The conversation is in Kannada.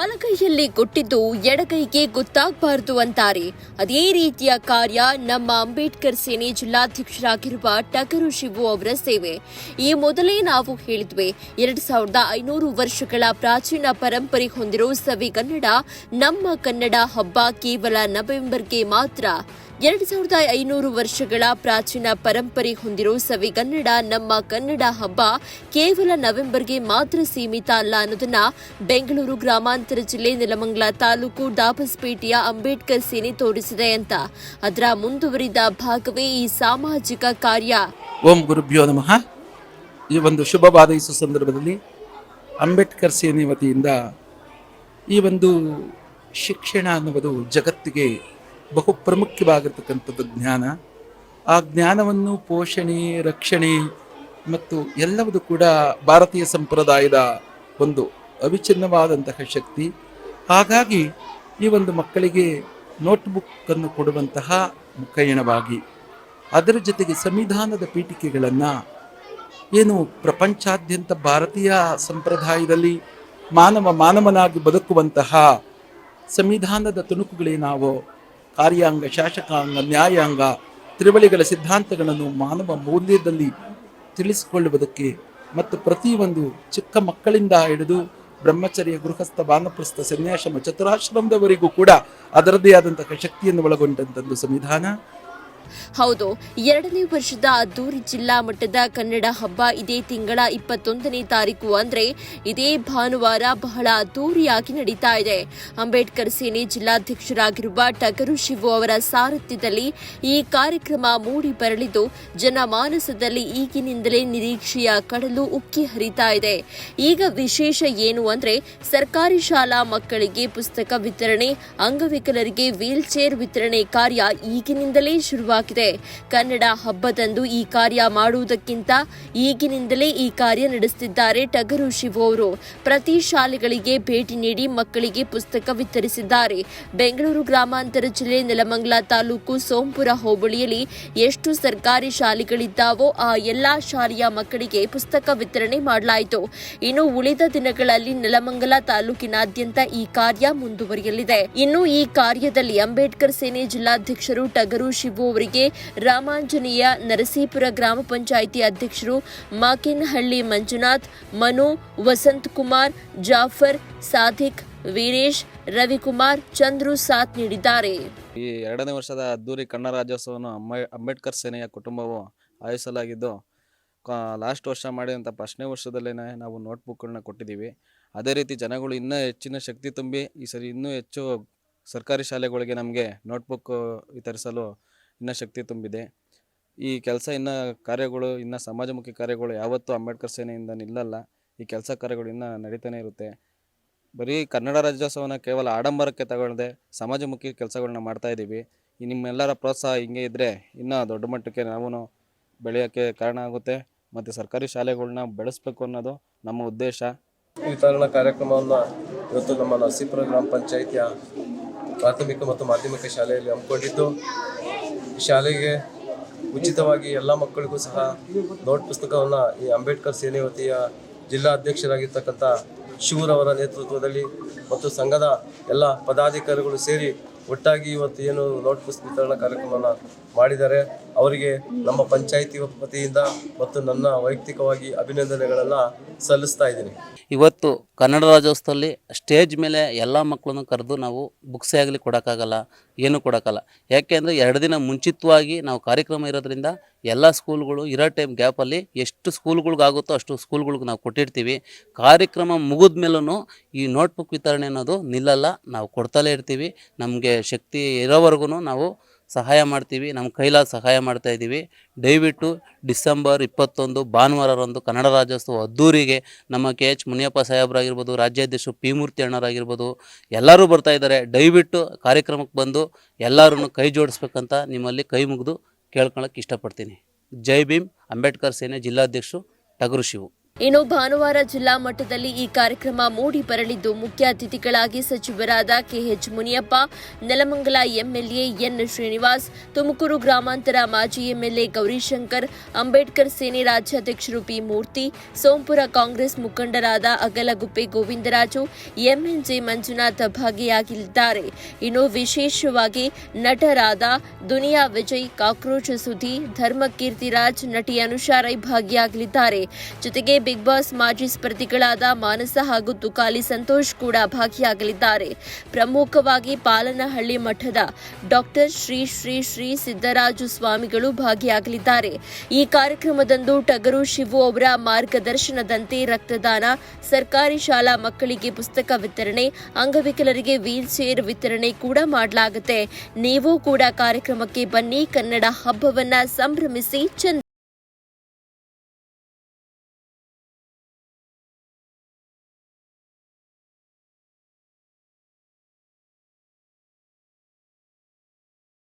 ಬಲಗೈಯಲ್ಲಿ ಕೊಟ್ಟಿದ್ದು ಎಡಗೈಗೆ ಗೊತ್ತಾಗಬಾರದು ಅಂತಾರೆ. ಅದೇ ರೀತಿಯ ಕಾರ್ಯ ನಮ್ಮ ಅಂಬೇಡ್ಕರ್ ಸೇನೆ ಜಿಲ್ಲಾಧ್ಯಕ್ಷರಾಗಿರುವ ಟಗರು ಶಿವು ಅವರ ಸೇವೆ. ಈ ಮೊದಲೇ ನಾವು ಹೇಳಿದ್ವಿ, ಎರಡ್ ಸಾವಿರದ ಐನೂರು ವರ್ಷಗಳ ಪ್ರಾಚೀನ ಪರಂಪರೆ ಹೊಂದಿರೋ ಸವಿಗನ್ನಡ ನಮ್ಮ ಕನ್ನಡ ಹಬ್ಬ ಕೇವಲ ನವೆಂಬರ್ಗೆ ಮಾತ್ರ. ಎರಡು ಸಾವಿರದ ಐನೂರು ವರ್ಷಗಳ ಪ್ರಾಚೀನ ಪರಂಪರೆ ಹೊಂದಿರೋ ಸವಿಗನ್ನಡ ನಮ್ಮ ಕನ್ನಡ ಹಬ್ಬ ಕೇವಲ ನವೆಂಬರ್ಗೆ ಮಾತ್ರ ಸೀಮಿತ ಅಲ್ಲ ಅನ್ನೋದನ್ನ ಬೆಂಗಳೂರು ಗ್ರಾಮಾಂತರ ಜಿಲ್ಲೆ ನೆಲಮಂಗಲ ತಾಲೂಕು ಡಾಬಸ್ಪೇಟೆಯ ಅಂಬೇಡ್ಕರ್ ಸೇನೆ ತೋರಿಸಿದೆ ಅಂತ. ಅದರ ಮುಂದುವರಿದ ಭಾಗವೇ ಈ ಸಾಮಾಜಿಕ ಕಾರ್ಯ. ಓಂ ಗುರುಭ್ಯೋ ನಮಃ. ಈ ಒಂದು ಶುಭವಾದಯಿಸುವ ಸಂದರ್ಭದಲ್ಲಿ ಅಂಬೇಡ್ಕರ್ ಸೇನೆ ವತಿಯಿಂದ ಈ ಒಂದು ಶಿಕ್ಷಣ ಅನ್ನುವುದು ಜಗತ್ತಿಗೆ ಬಹು ಪ್ರಮುಖವಾಗಿರ್ತಕ್ಕಂಥದ್ದು ಜ್ಞಾನ. ಆ ಜ್ಞಾನವನ್ನು ಪೋಷಣೆ, ರಕ್ಷಣೆ ಮತ್ತು ಎಲ್ಲವುದು ಕೂಡ ಭಾರತೀಯ ಸಂಪ್ರದಾಯದ ಒಂದು ಅವಿಚ್ಛಿನ್ನವಾದಂತಹ ಶಕ್ತಿ. ಹಾಗಾಗಿ ಈ ಒಂದು ಮಕ್ಕಳಿಗೆ ನೋಟ್ಬುಕ್ಕನ್ನು ಕೊಡುವಂತಹ ಮುಖಯಣವಾಗಿ ಅದರ ಜೊತೆಗೆ ಸಂವಿಧಾನದ ಪೀಠಿಕೆಗಳನ್ನು ಏನು ಪ್ರಪಂಚಾದ್ಯಂತ ಭಾರತೀಯ ಸಂಪ್ರದಾಯದಲ್ಲಿ ಮಾನವ ಮಾನವನಾಗಿ ಬದುಕುವಂತಹ ಸಂವಿಧಾನದ ತುಣುಕುಗಳೇನಾವೋ ಕಾರ್ಯಾಂಗ, ಶಾಸಕಾಂಗ, ನ್ಯಾಯಾಂಗ ತ್ರಿವಳಿಗಳ ಸಿದ್ಧಾಂತಗಳನ್ನು ಮಾನವ ಮೌಲ್ಯದಲ್ಲಿ ತಿಳಿಸಿಕೊಳ್ಳುವುದಕ್ಕೆ ಮತ್ತು ಪ್ರತಿಯೊಂದು ಚಿಕ್ಕ ಮಕ್ಕಳಿಂದ ಹಿಡಿದು ಬ್ರಹ್ಮಚರ್ಯ ಗೃಹಸ್ಥ ಬಾನಪ್ರಸ್ಥ ಸನ್ಯಾಸಮ ಚತುರಾಶ್ರಮದವರೆಗೂ ಕೂಡ ಅದರದ್ದೇ ಆದಂತಹ ಶಕ್ತಿಯನ್ನು ಒಳಗೊಂಡಂಥದ್ದು ಸಂವಿಧಾನ. ಹೌದು, ಎರಡನೇ ವರ್ಷದ ಅದ್ದೂರಿ ಜಿಲ್ಲಾ ಮಟ್ಟದ ಕನ್ನಡ ಹಬ್ಬ ಇದೇ ತಿಂಗಳ ಇಪ್ಪತ್ತೊಂದನೇ ತಾರೀಕು ಅಂದ್ರೆ ಇದೇ ಭಾನುವಾರ ಬಹಳ ಅದ್ದೂರಿಯಾಗಿ ನಡೀತಾ ಇದೆ. ಅಂಬೇಡ್ಕರ್ ಸೇನೆ ಜಿಲ್ಲಾಧ್ಯಕ್ಷರಾಗಿರುವ ಟಗರು ಶಿವು ಅವರ ಸಾರಥ್ಯದಲ್ಲಿ ಈ ಕಾರ್ಯಕ್ರಮ ಮೂಡಿ ಬರಲಿದ್ದು, ಜನಮಾನಸದಲ್ಲಿ ಈಗಿನಿಂದಲೇ ನಿರೀಕ್ಷೆಯ ಕಡಲು ಉಕ್ಕಿ ಹರಿತಾ ಇದೆ. ಈಗ ವಿಶೇಷ ಏನು ಅಂದ್ರೆ ಸರ್ಕಾರಿ ಶಾಲಾ ಮಕ್ಕಳಿಗೆ ಪುಸ್ತಕ ವಿತರಣೆ, ಅಂಗವಿಕಲರಿಗೆ ವೀಲ್ ಚೇರ್ ವಿತರಣೆ ಕಾರ್ಯ ಈಗಿನಿಂದಲೇ ಕನ್ನಡ ಹಬ್ಬದಂದು ಈ ಕಾರ್ಯ ಮಾಡುವುದಕ್ಕಿಂತ ಈಗಿನಿಂದಲೇ ಈ ಕಾರ್ಯ ನಡೆಸುತ್ತಿದ್ದಾರೆ ಟಗರು ಶಿವು ಅವರು. ಪ್ರತಿ ಶಾಲೆಗಳಿಗೆ ಭೇಟಿ ನೀಡಿ ಮಕ್ಕಳಿಗೆ ಪುಸ್ತಕ ವಿತರಿಸಿದ್ದಾರೆ. ಬೆಂಗಳೂರು ಗ್ರಾಮಾಂತರ ಜಿಲ್ಲೆ ನೆಲಮಂಗಲ ತಾಲೂಕು ಸೋಂಪುರ ಹೋಬಳಿಯಲ್ಲಿ ಎಷ್ಟು ಸರ್ಕಾರಿ ಶಾಲೆಗಳಿದ್ದಾವೋ ಆ ಎಲ್ಲಾ ಶಾಲೆಯ ಮಕ್ಕಳಿಗೆ ಪುಸ್ತಕ ವಿತರಣೆ ಮಾಡಲಾಯಿತು. ಇನ್ನು ಉಳಿದ ದಿನಗಳಲ್ಲಿ ನೆಲಮಂಗಲ ತಾಲೂಕಿನಾದ್ಯಂತ ಈ ಕಾರ್ಯ ಮುಂದುವರಿಯಲಿದೆ. ಇನ್ನು ಈ ಕಾರ್ಯದಲ್ಲಿ ಅಂಬೇಡ್ಕರ್ ಸೇನೆ ಜಿಲ್ಲಾಧ್ಯಕ್ಷರು ಟಗರು ಶಿವು ಅವರಿಗೆ ರಾಮಾಂಜನೇಯ ನರಸೀಪುರ ಗ್ರಾಮ ಪಂಚಾಯಿತಿ ಅಧ್ಯಕ್ಷರು ಮಾಕಿನಹಳ್ಳಿ ಮಂಜುನಾಥ್, ಮನು ವಸಂತ್ ಕುಮಾರ್ ಜಾಫರ್ ಸಾಧಿಕ್ ವೀರೇಶ್, ರವಿಕುಮಾರ್, ಚಂದ್ರು ಸಾಥ್ ನೀಡಿದ್ದಾರೆ. ಈ ಎರಡನೇ ವರ್ಷದ ಅದ್ದೂರಿ ಕನ್ನಡ ರಾಜ್ಯೋತ್ಸವವನ್ನು ಅಂಬೇಡ್ಕರ್ ಸೇನೆಯ ಕುಟುಂಬವು ಆಯೋಜಿಸಲಾಗಿದ್ದು ಲಾಸ್ಟ್ ವರ್ಷ ಮಾಡಿದಂಥ ಫಸ್ಟ್ನೇ ವರ್ಷದಲ್ಲೇ ನಾವು ನೋಟ್ಬುಕ್ಗಳನ್ನ ಕೊಟ್ಟಿದ್ದೀವಿ. ಅದೇ ರೀತಿ ಜನಗಳು ಇನ್ನೂ ಹೆಚ್ಚಿನ ಶಕ್ತಿ ತುಂಬಿ, ಈ ಸರಿ ಇನ್ನೂ ಹೆಚ್ಚು ಸರ್ಕಾರಿ ಶಾಲೆಗಳಿಗೆ ನಮಗೆ ನೋಟ್ಬುಕ್ ವಿತರಿಸಲು ಇನ್ನೂ ಶಕ್ತಿ ತುಂಬಿದೆ. ಈ ಕೆಲಸ ಇನ್ನು ಕಾರ್ಯಗಳು, ಇನ್ನು ಸಮಾಜಮುಖಿ ಕಾರ್ಯಗಳು ಯಾವತ್ತೂ ಅಂಬೇಡ್ಕರ್ ಸೇನೆಯಿಂದ ನಿಲ್ಲಲ್ಲ. ಈ ಕೆಲಸ ಕಾರ್ಯಗಳು ಇನ್ನೂ ನಡೀತಾನೆ ಇರುತ್ತೆ. ಬರೀ ಕನ್ನಡ ರಾಜ್ಯೋತ್ಸವನ ಕೇವಲ ಆಡಂಬರಕ್ಕೆ ತಗೊಳ್ಳದೆ ಸಮಾಜಮುಖಿ ಕೆಲಸಗಳನ್ನ ಮಾಡ್ತಾ ಇದ್ದೀವಿ ಈ ನಿಮ್ಮೆಲ್ಲರ ಪ್ರೋತ್ಸಾಹ ಹಿಂಗೆ ಇದ್ದರೆ ಇನ್ನೂ ದೊಡ್ಡ ಮಟ್ಟಕ್ಕೆ ನಾವು ಬೆಳೆಯೋಕ್ಕೆ ಕಾರಣ ಆಗುತ್ತೆ. ಮತ್ತು ಸರ್ಕಾರಿ ಶಾಲೆಗಳನ್ನ ಬೆಳೆಸಬೇಕು ಅನ್ನೋದು ನಮ್ಮ ಉದ್ದೇಶ. ಈ ವಿತರಣಾ ಕಾರ್ಯಕ್ರಮವನ್ನು ಇವತ್ತು ನಮ್ಮ ನರಸೀಪುರ ಗ್ರಾಮ ಪಂಚಾಯಿತಿಯ ಪ್ರಾಥಮಿಕ ಮತ್ತು ಮಾಧ್ಯಮಿಕ ಶಾಲೆಯಲ್ಲಿ ಹಮ್ಮಿಕೊಂಡಿದ್ದು. ಶಾಲೆಗೆ ಉಚಿತವಾಗಿ ಎಲ್ಲ ಮಕ್ಕಳಿಗೂ ಸಹ ನೋಟ್ ಪುಸ್ತಕವನ್ನು ಈ ಅಂಬೇಡ್ಕರ್ ಸೇನೆ ವತಿಯ ಜಿಲ್ಲಾ ಅಧ್ಯಕ್ಷರಾಗಿರ್ತಕ್ಕಂಥ ಶಿವರವರ ನೇತೃತ್ವದಲ್ಲಿ ಮತ್ತು ಸಂಘದ ಎಲ್ಲ ಪದಾಧಿಕಾರಿಗಳು ಸೇರಿ ಒಟ್ಟಾಗಿ ಇವತ್ತು ಏನು ನೋಟ್ ಪುಸ್ತಕ ವಿತರಣಾ ಕಾರ್ಯಕ್ರಮವನ್ನು ಮಾಡಿದ್ದಾರೆ. ಅವರಿಗೆ ನಮ್ಮ ಪಂಚಾಯಿತಿ ವತಿಯಿಂದ ಮತ್ತು ನನ್ನ ವೈಯಕ್ತಿಕವಾಗಿ ಅಭಿನಂದನೆಗಳನ್ನು ಸಲ್ಲಿಸ್ತಾ ಇದ್ದೀನಿ. ಇವತ್ತು ಕನ್ನಡ ರಾಜ್ಯೋತ್ಸವದಲ್ಲಿ ಸ್ಟೇಜ್ ಮೇಲೆ ಎಲ್ಲ ಮಕ್ಕಳನ್ನು ಕರೆದು ನಾವು ಬುಕ್ಸೇ ಆಗಲಿ ಕೊಡೋಕ್ಕಾಗಲ್ಲ, ಏನೂ ಕೊಡೋಕ್ಕಲ್ಲ ಯಾಕೆಂದರೆ ಎರಡು ದಿನ ಮುಂಚಿತವಾಗಿ ನಾವು ಕಾರ್ಯಕ್ರಮ ಇರೋದ್ರಿಂದ ಎಲ್ಲ ಸ್ಕೂಲ್ಗಳು ಇರೋ ಟೈಮ್ ಗ್ಯಾಪಲ್ಲಿ ಎಷ್ಟು ಸ್ಕೂಲ್ಗಳಿಗಾಗುತ್ತೋ ಅಷ್ಟು ಸ್ಕೂಲ್ಗಳಿಗೆ ನಾವು ಕೊಟ್ಟಿರ್ತೀವಿ. ಕಾರ್ಯಕ್ರಮ ಮುಗಿದ ಮೇಲೂ ಈ ನೋಟ್ಬುಕ್ ವಿತರಣೆ ಅನ್ನೋದು ನಿಲ್ಲಲ್ಲ, ನಾವು ಕೊಡ್ತಲೇ ಇರ್ತೀವಿ. ನಮಗೆ ಶಕ್ತಿ ಇರೋವರೆಗೂ ನಾವು ಸಹಾಯ ಮಾಡ್ತೀವಿ. ನಮ್ಮ ಕೈಲಾದ ಸಹಾಯ ಮಾಡ್ತಾ ಇದ್ದೀವಿ. ದಯವಿಟ್ಟು ಡಿಸೆಂಬರ್ ಇಪ್ಪತ್ತೊಂದು ಭಾನುವಾರರಂದು ಕನ್ನಡ ರಾಜ್ಯೋತ್ಸವ ಅದ್ದೂರಿಗೆ ನಮ್ಮ ಕೆ ಎಚ್ ಮುನಿಯಪ್ಪ ಸಾಹೇಬ್ರಾಗಿರ್ಬೋದು ರಾಜ್ಯಾಧ್ಯಕ್ಷರು ಪಿ ಮೂರ್ತಿ ಅಣ್ಣರಾಗಿರ್ಬೋದು, ಎಲ್ಲರೂ ಬರ್ತಾ ಇದ್ದಾರೆ. ದಯವಿಟ್ಟು ಕಾರ್ಯಕ್ರಮಕ್ಕೆ ಬಂದು ಎಲ್ಲರೂ ಕೈ ಜೋಡಿಸ್ಬೇಕಂತ ನಿಮ್ಮಲ್ಲಿ ಕೈ ಮುಗಿದು ಕೇಳ್ಕೊಳಕ್ಕೆ ಇಷ್ಟಪಡ್ತೀನಿ. ಜೈ ಭೀಮ್ ಅಂಬೇಡ್ಕರ್ ಸೇನೆ ಜಿಲ್ಲಾಧ್ಯಕ್ಷರು ಟಗರು ಶಿವು. ಇನ್ನು ಭಾನುವಾರ ಜಿಲ್ಲಾ ಮಟ್ಟದಲ್ಲಿ ಈ ಕಾರ್ಯಕ್ರಮ ಮೂಡಿ ಬರಲಿದ್ದು ಮುಖ್ಯ ಅತಿಥಿಗಳಾಗಿ ಸಚಿವರಾದ K H Muniyappa, Nelamangala MLA N Srinivas, Tumakuru ಗ್ರಾಮಾಂತರ ಮಾಜಿ ಎಂಎಲ್ಎ ಗೌರಿಶಂಕರ್, ಅಂಬೇಡ್ಕರ್ ಸೇನೆ ರಾಜ್ಯಾಧ್ಯಕ್ಷರು ಪಿ ಮೂರ್ತಿ, ಸೋಂಪುರ ಕಾಂಗ್ರೆಸ್ ಮುಖಂಡರಾದ ಅಗಲಗುಪ್ಪೆ ಗೋವಿಂದರಾಜು, ಎಂಎನ್ಜೆ ಮಂಜುನಾಥ್ ಭಾಗಿಯಾಗಲಿದ್ದಾರೆ ಇನ್ನು ವಿಶೇಷವಾಗಿ ನಟರಾದ ದುನಿಯಾ ವಿಜಯ್, ಕಾಕ್ರೋಚ್ ಸುಧಿ ಧರ್ಮಕೀರ್ತಿರಾಜ್ ನಟಿ ಅನುಷಾ ರೈ ಭಾಗಿಯಾಗಲಿದ್ದಾರೆ. ಜೊತೆಗೆ ಬಿಗ್ ಬಾಸ್ ಮಾಜಿ ಸ್ಪರ್ಧಿಗಳಾದ ಮಾನಸ ಹಾಗೂ ತುಕಾಲಿ ಸಂತೋಷ್ ಕೂಡ ಭಾಗಿಯಾಗಲಿದ್ದಾರೆ. ಪ್ರಮುಖವಾಗಿ ಪಾಲನಹಳ್ಳಿ ಮಠದ ಡಾಕ್ಟರ್ ಶ್ರೀ ಶ್ರೀ ಶ್ರೀ ಸಿದ್ದರಾಜು ಸ್ವಾಮಿಗಳು ಭಾಗಿಯಾಗಲಿದ್ದಾರೆ. ಈ ಕಾರ್ಯಕ್ರಮದಂದು ಟಗರು ಶಿವು ಅವರ ಮಾರ್ಗದರ್ಶನದಂತೆ ರಕ್ತದಾನ, ಸರ್ಕಾರಿ ಶಾಲಾ ಮಕ್ಕಳಿಗೆ ಪುಸ್ತಕ ವಿತರಣೆ, ಅಂಗವಿಕಲರಿಗೆ ವೀಲ್ ಚೇರ್ ವಿತರಣೆ ಕೂಡ ಮಾಡಲಾಗುತ್ತೆ. ನೀವು ಕೂಡ ಕಾರ್ಯಕ್ರಮಕ್ಕೆ ಬನ್ನಿ. ಕನ್ನಡ ಹಬ್ಬವನ್ನ ಸಂಭ್ರಮಿಸಿ, ಚಂದ